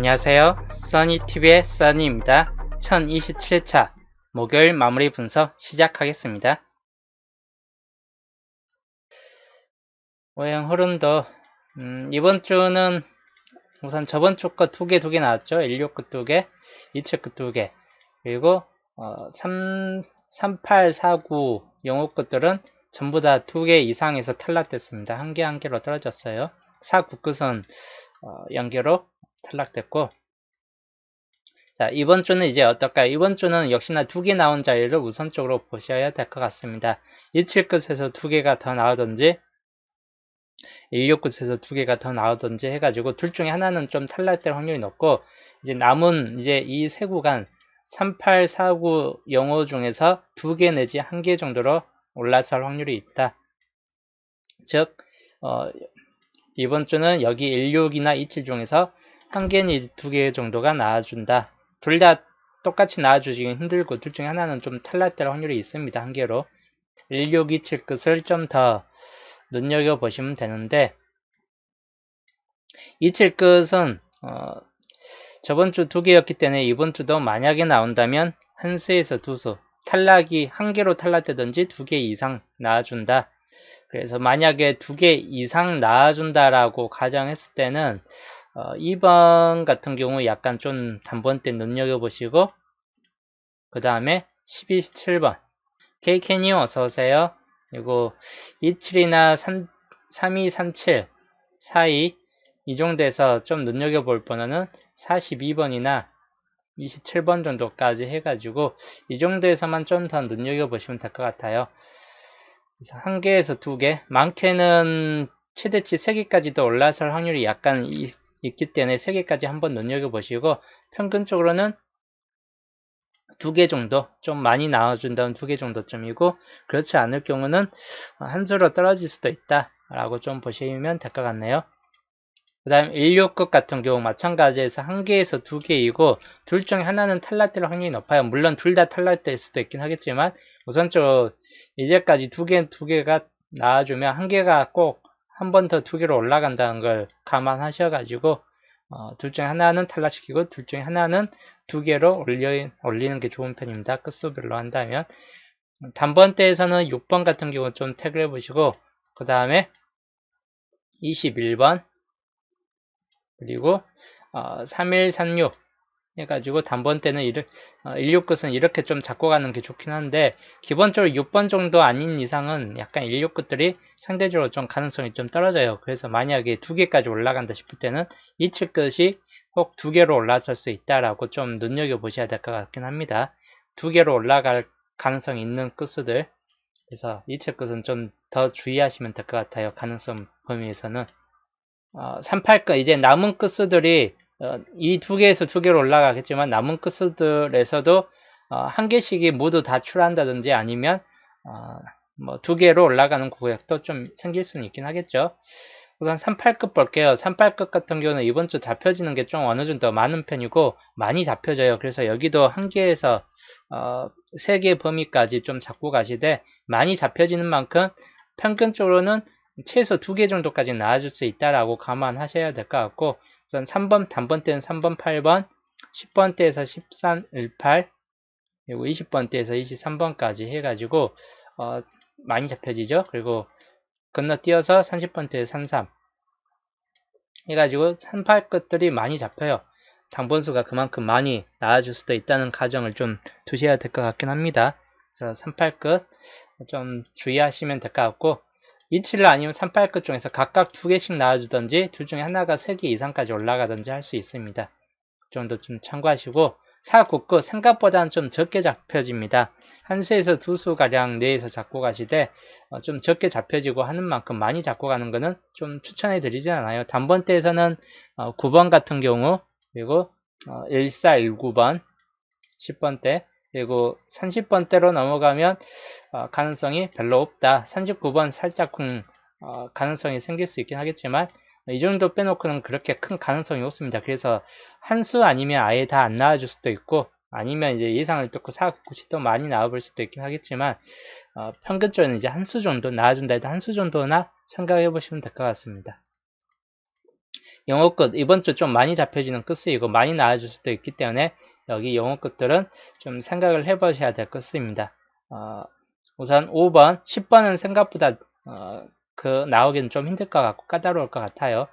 안녕하세요. 써니TV의 써니입니다. 1027차 목요일 마무리 분석 시작하겠습니다. 오행 흐름도 음, 이번 주는 우선 저번 주 거 두 개 두 개 나왔죠. 16급 두 개, 27급 두 개. 그리고 어, 3, 38, 49 영어 것들은 전부 다 두 개 이상에서 탈락됐습니다. 한 개 한 개로 떨어졌어요. 49끝은 어, 연계로 탈락됐고 자 이번 주는 이제 어떨까요? 이번 주는 역시나 두 개 나온 자리를 우선적으로 보셔야 될 것 같습니다. 17 끝에서 두 개가 더 나오든지 169에서 두 개가 더 나오든지 해가지고 둘 중에 하나는 좀 탈락될 확률이 높고 이제 남은 이제 이 세 구간 3849 영어 중에서 두 개 내지 한 개 정도로 올라설 확률이 있다. 즉 어, 이번 주는 여기 16이나 27 중에서 한개 내지 두개 정도가 나와준다. 둘 다 똑같이 나와주기 힘들고 둘 중에 하나는 좀 탈락될 확률이 있습니다. 한 개로 16, 27 끝을 좀 더 눈여겨보시면 되는데 27 끝은 어, 저번 주 두 개였기 때문에 이번 주도 만약에 나온다면 한 수에서 두 수, 탈락이 한 개로 탈락되든지 두 개 이상 나와준다. 그래서 만약에 두 개 이상 나와준다라고 가정했을 때는 어, 2번 같은 경우 약간 좀 단번 때 눈여겨보시고 그 다음에 12, 7번 케이케님 어서오세요. 그리고 27이나 3, 32, 37, 42이 정도에서 좀 눈여겨볼 번호는 42번이나 27번 정도까지 해가지고 이 정도에서만 좀 더 눈여겨보시면 될 것 같아요. 한 개에서 두 개, 많게는 최대치 세 개까지도 올라설 확률이 약간 이, 있기 때문에 세 개까지 한번 눈여겨보시고 평균적으로는 두개 정도 좀 많이 나와준다면 두개 정도쯤이고 그렇지 않을 경우는 한 수로 떨어질 수도 있다 라고 좀 보시면 될 것 같네요. 그 다음 16급 같은 경우 마찬가지에서 한 개에서 두 개이고 둘 중에 하나는 탈락될 확률이 높아요. 물론 둘 다 탈락될 수도 있긴 하겠지만 우선적으로 이제까지 두 개 두 개가 나와주면 한 개가 꼭 한 번 더 두 개로 올라간다는 걸 감안하셔 가지고 어, 둘 중에 하나는 탈락시키고 둘 중에 하나는 두 개로 올려, 올리는 게 좋은 편입니다. 끝수별로 한다면 단번대에서는 6번 같은 경우 좀 태그를 해보시고 그 다음에 21번 그리고 어, 3136 해가지고 단번 때는 1, 어, 16끝은 이렇게 좀 잡고 가는 게 좋긴 한데 기본적으로 6번 정도 아닌 이상은 약간 16끝들이 상대적으로 좀 가능성이 좀 떨어져요. 그래서 만약에 두 개까지 올라간다 싶을 때는 27끝이 꼭두 개로 올라설 수 있다라고 좀 눈여겨보셔야 될 것 같긴 합니다. 두 개로 올라갈 가능성이 있는 끝수들 그래서 27끝은 좀 더 주의하시면 될 것 같아요. 가능성 범위에서는 어, 38끝 이제 남은 끝수들이 어, 이 두 개에서 두 개로 올라가겠지만 남은 끝들에서도 어, 한 개씩이 모두 다 출한다든지 아니면 어, 뭐두 개로 올라가는 구역도 좀 생길 수는 있긴 하겠죠. 우선 38급 볼게요. 38급 같은 경우는 이번 주 잡혀지는 게 좀 어느 정도 많은 편이고 많이 잡혀져요. 그래서 여기도 한 개에서 어, 세개 범위까지 좀 잡고 가시되 많이 잡혀지는 만큼 평균적으로는 최소 두개 정도까지 나와줄 수 있다라고 감안하셔야 될 것 같고 우선 3번 단번대는 3번 8번 10번대에서 13, 18 그리고 20번대에서 23번까지 해가지고 어, 많이 잡혀지죠? 그리고 건너뛰어서 30번대에 33 해가지고 38 것들이 많이 잡혀요. 당번수가 그만큼 많이 나와줄 수도 있다는 가정을 좀 두셔야 될 것 같긴 합니다. 그래서 38끝 좀 주의하시면 될 것 같고 27을 아니면 38 끝 중에서 각각 두 개씩 나와주던지 둘 중에 하나가 세개 이상까지 올라가든지 할 수 있습니다. 그 정도 좀 참고하시고 49끝 생각보다는 좀 적게 잡혀집니다. 한 수에서 두 수가량 내에서 잡고 가시되 어, 좀 적게 잡혀지고 하는 만큼 많이 잡고 가는 것은 좀 추천해 드리지 않아요. 단번대에서는 어, 9번 같은 경우 그리고 어, 1419번 10번대 그리고 30번대로 넘어가면 어, 가능성이 별로 없다. 39번 살짝 쿵 어, 가능성이 생길 수 있긴 하겠지만 이 정도 빼놓고는 그렇게 큰 가능성이 없습니다. 그래서 한 수 아니면 아예 다 안 나와줄 수도 있고 아니면 이제 예상을 뚫고 4구시 또 많이 나와볼 수도 있긴 하겠지만 어, 평균적으로 이제 한 수 정도 나와준다 해도 한 수 정도나 생각해 보시면 될 것 같습니다. 영어 끝 이번 주 좀 많이 잡혀지는 끝이고 많이 나와줄 수도 있기 때문에 여기 영어 끝들은 좀 생각을 해보셔야 될 끝입니다. 어, 우선 5번, 10번은 생각보다 어, 그 나오기는 좀 힘들 것 같고 까다로울 것 같아요.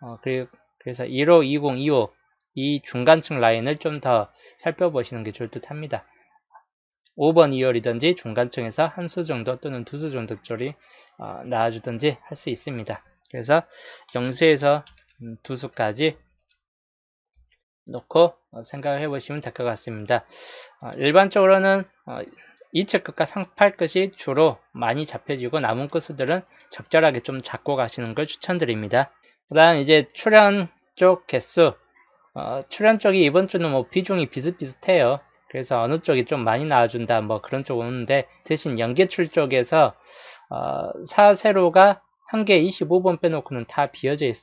어, 그리고 그래서 15, 20, 25 이 중간층 라인을 좀 더 살펴보시는 게 좋을 듯 합니다. 5번 2열이든지 중간층에서 한 수 정도 또는 두 수 정도 쪽이 어, 나와주든지 할 수 있습니다. 그래서 0수에서 음, 두 수까지 놓고 어, 생각을 해보시면 될 것 같습니다. 어, 일반적으로는 어, 이측 끝과 상팔 끝이 주로 많이 잡혀지고 남은 끝들은 적절하게 좀 잡고 가시는 걸 추천드립니다. 그 다음 이제 출연 쪽 개수 어, 출연 쪽이 이번 주는 뭐 비중이 비슷비슷해요. 그래서 어느 쪽이 좀 많이 나와준다 뭐 그런 쪽 오는데 대신 연계출 쪽에서 어, 사세로가 한 개 25번 빼놓고는 다 비어져 있,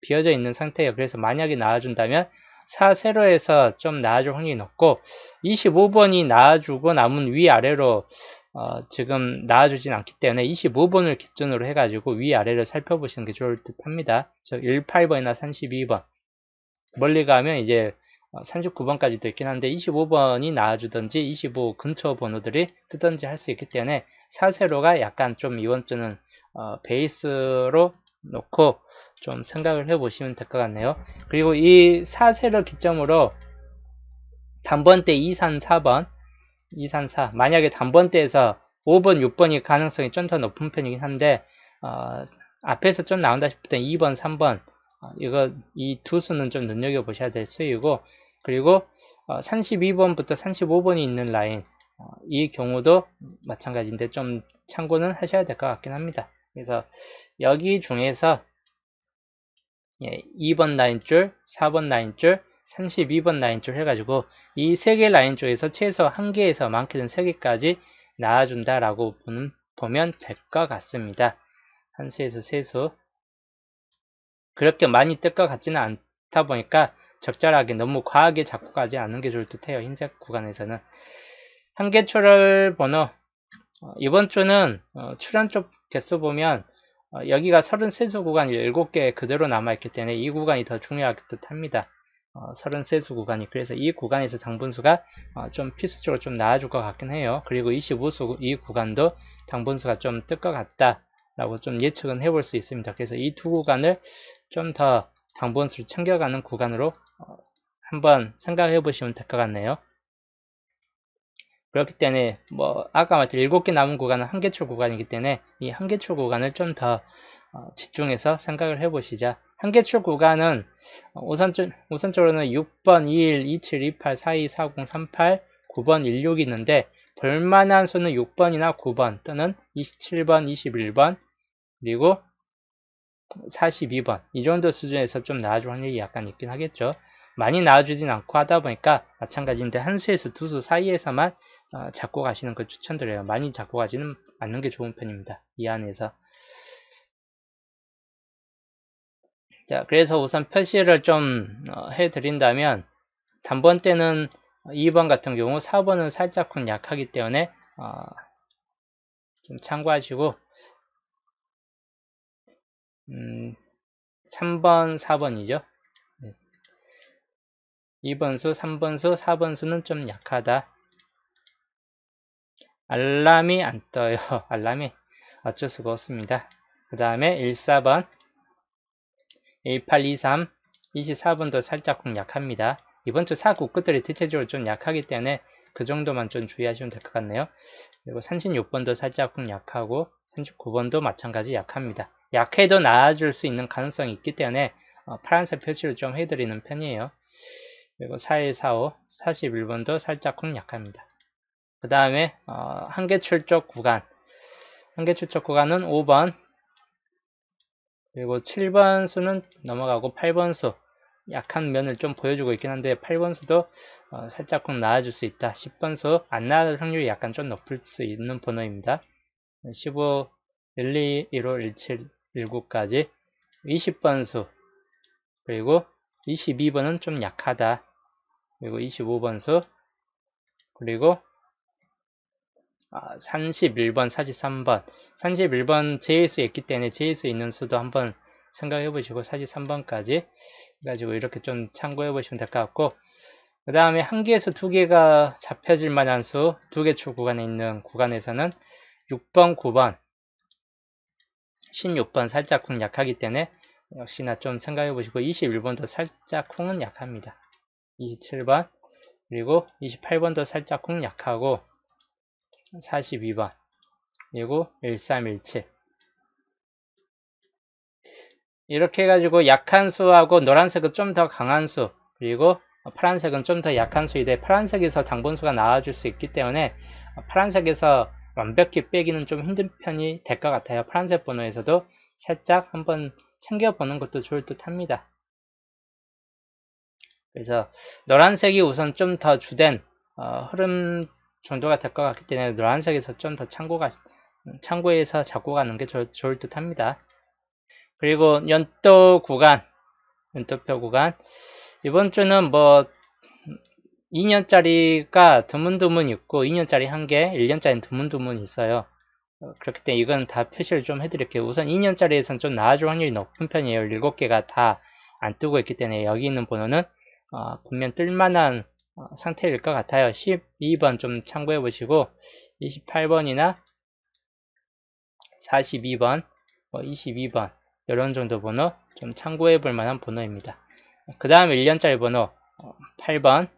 비어져 있는 상태예요. 그래서 만약에 나와준다면 4세로에서 좀 나아줄 확률이 높고 25번이 나아주고 남은 위아래로 어, 지금 나아주진 않기 때문에 25번을 기준으로 해가지고 위아래를 살펴보시는 게 좋을 듯 합니다. 저 18번이나 32번 멀리 가면 이제 39번까지도 있긴 한데 25번이 나와주든지 25 근처 번호들이 뜨든지 할 수 있기 때문에 4세로가 약간 좀 이번 주는 어, 베이스로 놓고 좀 생각을 해 보시면 될 것 같네요. 그리고 이 4세를 기점으로 단번대 2, 3, 4번 2, 3, 4 만약에 단번대에서 5번, 6번이 가능성이 좀 더 높은 편이긴 한데 어, 앞에서 좀 나온다 싶을 땐 2번, 3번 어, 이거 이 두 수는 좀 눈여겨보셔야 될 수이고 그리고 어, 32번부터 35번이 있는 라인 어, 이 경우도 마찬가지인데 좀 참고는 하셔야 될 것 같긴 합니다. 그래서 여기 중에서 예, 2번 라인줄, 4번 라인줄, 32번 라인줄 해가지고 이 세 개 라인줄에서 최소 한 개에서 많게는 세 개까지 나와준다라고 보는, 보면 될 것 같습니다. 한 수에서 세 수. 그렇게 많이 뜰 것 같지는 않다 보니까 적절하게 너무 과하게 잡고 가지 않는 게 좋을 듯 해요. 흰색 구간에서는. 한계초를 번호 어, 이번 주는 어, 출연 쪽 개수 보면 어, 여기가 33수 구간이 7개 그대로 남아있기 때문에 이 구간이 더 중요할 듯 합니다. 어, 33수 구간이 그래서 이 구간에서 당분수가 어, 좀 필수적으로 좀 나아질 것 같긴 해요. 그리고 25수 이 구간도 당분수가 좀 뜰 것 같다 라고 좀 예측은 해볼 수 있습니다. 그래서 이 두 구간을 좀 더 당분수를 챙겨가는 구간으로 어, 한번 생각해 보시면 될 것 같네요. 그렇기 때문에 뭐 아까 말했던 7개 남은 구간은 한계출 구간이기 때문에 이 한계출 구간을 좀더 어, 집중해서 생각을 해보시자. 한계출 구간은 우선적, 우선적으로는 6번, 21, 27, 28, 42, 40, 38, 9번, 16이 있는데 볼만한 수는 6번이나 9번 또는 27번, 21번 그리고 42번 이 정도 수준에서 좀 나아질 확률이 약간 있긴 하겠죠. 많이 나와주진 않고 하다 보니까 마찬가지인데 한 수에서 두 수 사이에서만 어, 잡고 가시는 걸 추천드려요. 많이 잡고 가지는 않는 게 좋은 편입니다. 이 안에서. 자, 그래서 우선 표시를 좀 어, 해드린다면 단번 때는 2번 같은 경우 4번은 살짝쿵 약하기 때문에 어, 좀 참고하시고 음, 3번, 4번이죠. 2번수, 3번수, 4번수는 좀 약하다. 알람이 안 떠요. 알람이 어쩔 수가 없습니다. 그 다음에 14번, 1823, 24번도 살짝 약합니다. 이번 주 사구 끝들이 대체적으로 좀 약하기 때문에 그 정도만 좀 주의하시면 될 것 같네요. 그리고 36번도 살짝 약하고 39번도 마찬가지 약합니다. 약해도 나아질 수 있는 가능성이 있기 때문에 어, 파란색 표시를 좀 해드리는 편이에요. 그리고 4145, 41번도 살짝 약합니다. 그 다음에 어, 한계 출적 구간. 한계 출적 구간은 5번. 그리고 7번 수는 넘어가고 8번 수. 약한 면을 좀 보여주고 있긴 한데 8번 수도 어, 살짝쿵 나아질 수 있다. 10번 수 안 나아질 확률이 약간 좀 높을 수 있는 번호입니다. 15, 1, 2, 1, 5, 1, 7, 19까지 20번 수. 그리고 22번은 좀 약하다. 그리고 25번 수. 그리고 31번, 아, 43번 31번 제일수에 있기 때문에 제일수에 있는 수도 한번 생각해 보시고 43번까지 가지고 이렇게 좀 참고해 보시면 될 것 같고 그 다음에 한 개에서 두 개가 잡혀질 만한 수 두 개 초 구간에 있는 구간에서는 6번, 9번, 16번 살짝 쿵 약하기 때문에 역시나 좀 생각해 보시고 21번도 살짝 쿵은 약합니다. 27번 그리고 28번도 살짝 쿵 약하고 42번 그리고 1317 이렇게 해가지고 약한 수하고 노란색은 좀 더 강한 수 그리고 파란색은 좀 더 약한 수인데 파란색에서 당분수가 나와줄 수 있기 때문에 파란색에서 완벽히 빼기는 좀 힘든 편이 될 것 같아요. 파란색 번호에서도 살짝 한번 챙겨보는 것도 좋을 듯 합니다. 그래서 노란색이 우선 좀 더 주된 어, 흐름 정도가 될 것 같기 때문에 노란색에서 좀 더 참고가 참고해서 잡고 가는 게 좋, 좋을 듯 합니다. 그리고 연도 구간 연도표 구간 이번 주는 뭐 2년짜리가 드문드문 있고 2년짜리 한 개, 1년짜리는 드문드문 있어요. 어, 그렇기 때문에 이건 다 표시를 좀 해드릴게요. 우선 2년짜리에서는 좀 나아질 확률이 높은 편이에요. 7개가 다 안 뜨고 있기 때문에 여기 있는 번호는 어, 분명 뜰만한 어, 상태일 것 같아요. 12번 좀 참고해 보시고 28번이나 42번, 22번 이런 정도 번호 좀 참고해 볼 만한 번호입니다. 그 다음 1년짜리 번호 8번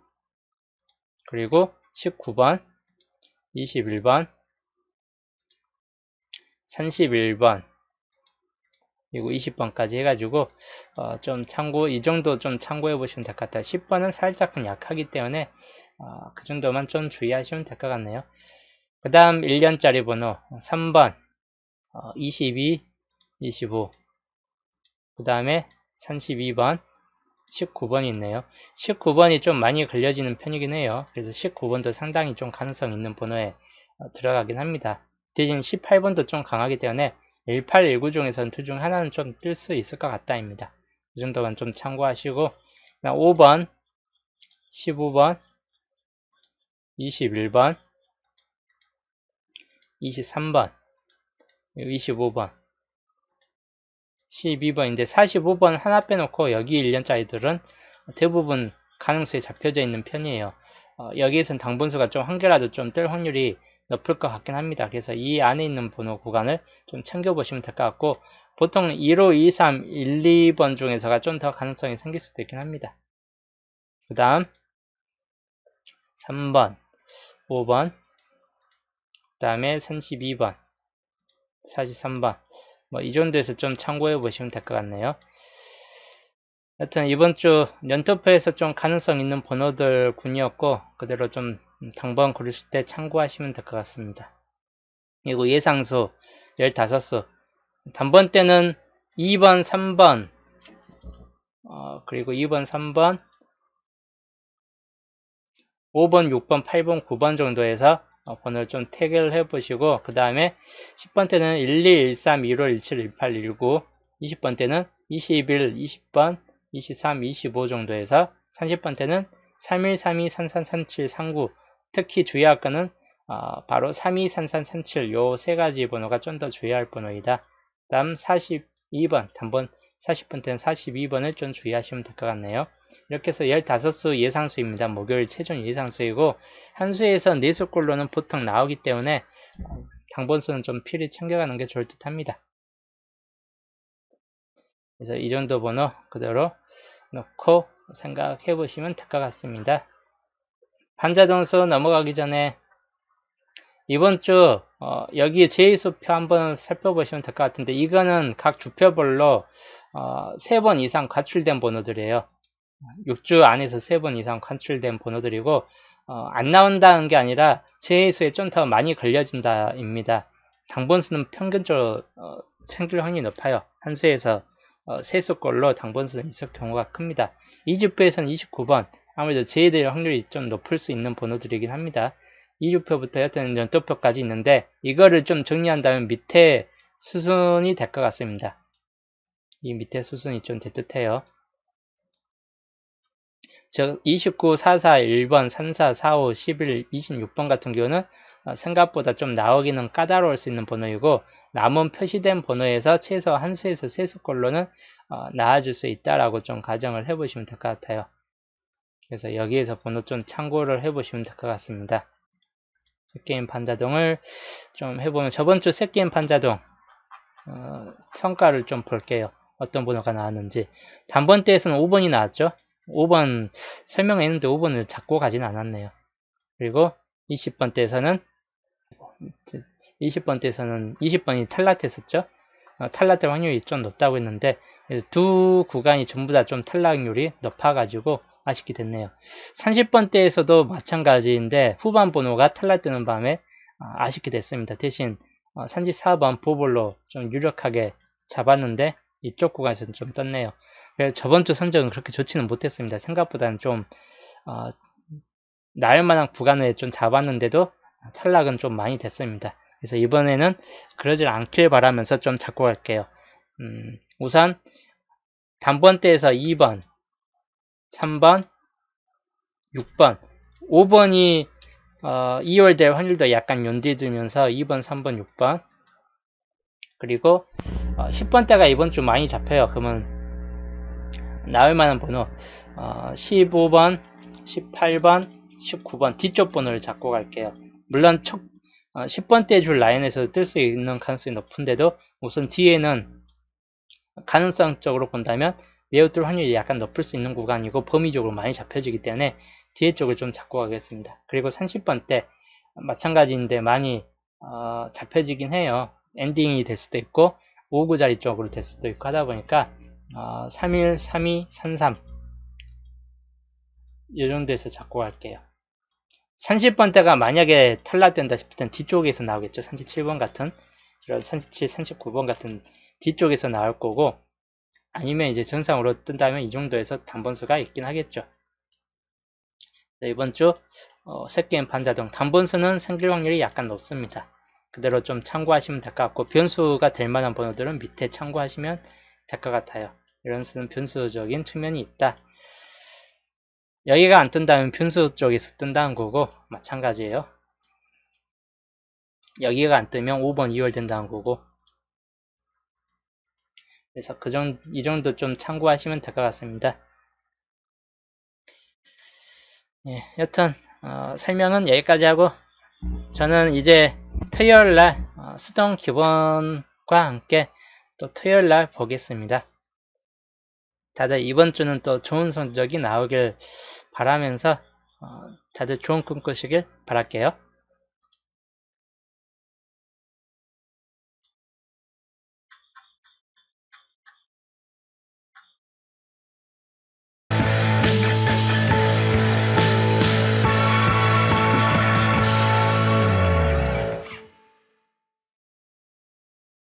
그리고 19번 21번 31번 그리고 20번까지 해가지고 어, 좀 참고 이 정도 좀 참고해 보시면 될 것 같아요. 10번은 살짝 좀 약하기 때문에 어, 그 정도만 좀 주의하시면 될 것 같네요. 그 다음 1년짜리 번호 3번 어, 22 25 그 다음에 32번 19번이 있네요. 19번이 좀 많이 걸려지는 편이긴 해요. 그래서 19번도 상당히 좀 가능성 있는 번호에 어, 들어가긴 합니다. 대신 18번도 좀 강하기 때문에 18, 19 중에서는 둘 중 하나는 좀 뜰 수 있을 것 같다입니다 이 정도만 좀 참고하시고 5번 15번 21번 23번 25번 12번인데 45번 하나 빼놓고 여기 1년짜리들은 대부분 가능성이 잡혀져 있는 편이에요. 어, 여기에선 당분수가 좀 한 개라도 좀 뜰 확률이 높을 것 같긴 합니다. 그래서 이 안에 있는 번호 구간을 좀 챙겨보시면 될 것 같고 보통 1호, 2, 3, 1, 2번 중에서가 좀 더 가능성이 생길 수도 있긴 합니다. 그 다음 3번, 5번, 그 다음에 32번, 43번 뭐 이 정도에서 좀 참고해 보시면 될 것 같네요. 하여튼 이번 주 연토표에서 좀 가능성 있는 번호들 군이었고 그대로 좀 당번 고르실 때 참고하시면 될 것 같습니다. 그리고 예상수 15수 단번 때는 2번, 3번. 어, 그리고 2번, 3번. 5번, 6번, 8번, 9번 정도에서 어, 번호를 좀 태그를 해 보시고 그 다음에 10번 때는 12, 13, 15, 17, 18, 19 20번 때는 21, 20번, 23, 25 정도에서 30번 때는 31, 32, 33, 37, 39 특히 주의할 거는 어, 바로 32, 33, 37 요 세 가지 번호가 좀 더 주의할 번호이다. 다음 42번 단번 40번 때는 42번을 좀 주의하시면 될 것 같네요. 이렇게 해서 15수 예상수입니다. 목요일 최종 예상수이고 한 수에서 4수꼴로는 보통 나오기 때문에 당번수는 좀 필히 챙겨가는 게 좋을 듯 합니다. 그래서 이 정도 번호 그대로 놓고 생각해 보시면 될 것 같습니다. 판자동수 넘어가기 전에 이번 주 어, 여기 제2수표 한번 살펴보시면 될 것 같은데 이거는 각 주표별로 어, 3번 이상 가출된 번호들이에요. 6주 안에서 3번 이상 관출된 번호들이고 어, 안 나온다는 게 아니라 재해수에 좀 더 많이 걸려진다 입니다. 당번수는 평균적으로 어, 생길 확률이 높아요. 한 수에서 어, 세수꼴로 당번수는 있을 경우가 큽니다. 2주표에서는 29번 아무래도 제해될 확률이 좀 높을 수 있는 번호들이긴 합니다. 2주표부터 여튼 연도표까지 있는데 이거를 좀 정리한다면 밑에 수순이 될 것 같습니다. 이 밑에 수순이 좀 대뜻해요. 즉 29, 44, 1번, 34, 45, 11, 26번 같은 경우는 어, 생각보다 좀 나오기는 까다로울 수 있는 번호이고 남은 표시된 번호에서 최소 한 수에서 세 수꼴로는 어, 나와줄 수 있다라고 좀 가정을 해보시면 될 것 같아요. 그래서 여기에서 번호 좀 참고를 해보시면 될 것 같습니다. 새게임 반자동을 좀 해보면 저번 주 새게임 반자동 어, 성과를 좀 볼게요. 어떤 번호가 나왔는지 단번 때에서는 5번이 나왔죠. 5번 설명했는데 5번을 잡고 가진 않았네요. 그리고 20번 때에서는 20번 때에서는 20번이 탈락했었죠. 어, 탈락될 확률이 좀 높다고 했는데 두 구간이 전부 다 좀 탈락률이 높아가지고 아쉽게 됐네요. 30번 때에서도 마찬가지인데 후반 번호가 탈락되는 바람에 아, 아쉽게 됐습니다. 대신 34번 어, 보볼로 좀 유력하게 잡았는데 이쪽 구간에서는 좀 떴네요. 저번 주 선정은 그렇게 좋지는 못했습니다. 생각보다는 좀 어, 나을 만한 구간을 좀 잡았는데도 탈락은 좀 많이 됐습니다. 그래서 이번에는 그러질 않길 바라면서 좀 잡고 갈게요. 음, 우선 단번대에서 2번, 3번, 6번, 5번이 어, 2월 될 확률도 약간 연디들면서 2번, 3번, 6번 그리고 어, 10번대가 이번 주 많이 잡혀요. 그러면 나올 만한 번호 어, 15번, 18번, 19번 뒤쪽 번호를 잡고 갈게요. 물론 첫, 어, 10번대 줄 라인에서 뜰 수 있는 가능성이 높은데도 우선 뒤에는 가능성적으로 본다면 뜰 확률이 약간 높을 수 있는 구간이고 범위적으로 많이 잡혀지기 때문에 뒤에 쪽을 좀 잡고 가겠습니다. 그리고 30번 때 마찬가지인데 많이 어, 잡혀지긴 해요. 엔딩이 될 수도 있고 5구 자리 쪽으로 될 수도 있고 하다 보니까 어, 31, 32, 33이 정도에서 잡고 갈게요. 30번대가 만약에 탈락된다 싶을 땐 뒤쪽에서 나오겠죠. 37번 같은 이런 37, 39번 같은 뒤쪽에서 나올 거고 아니면 이제 정상으로 뜬다면 이 정도에서 단번수가 있긴 하겠죠. 이번 주 어, 새게임 반자동 단번수는 생길 확률이 약간 높습니다. 그대로 좀 참고하시면 될 것 같고 변수가 될 만한 번호들은 밑에 참고하시면 될 것 같아요. 이런 수는 변수적인 측면이 있다. 여기가 안 뜬다면 변수 쪽에서 뜬다는 거고 마찬가지예요. 여기가 안 뜨면 5번 2월 된다는 거고 그래서 그 정도, 이 정도 좀 참고하시면 될 것 같습니다. 예, 여튼 어, 설명은 여기까지 하고 저는 이제 토요일날 어, 수동 기본과 함께 또 토요일날 보겠습니다. 다들 이번 주는 또 좋은 성적이 나오길 바라면서 어, 다들 좋은 꿈 꾸시길 바랄게요.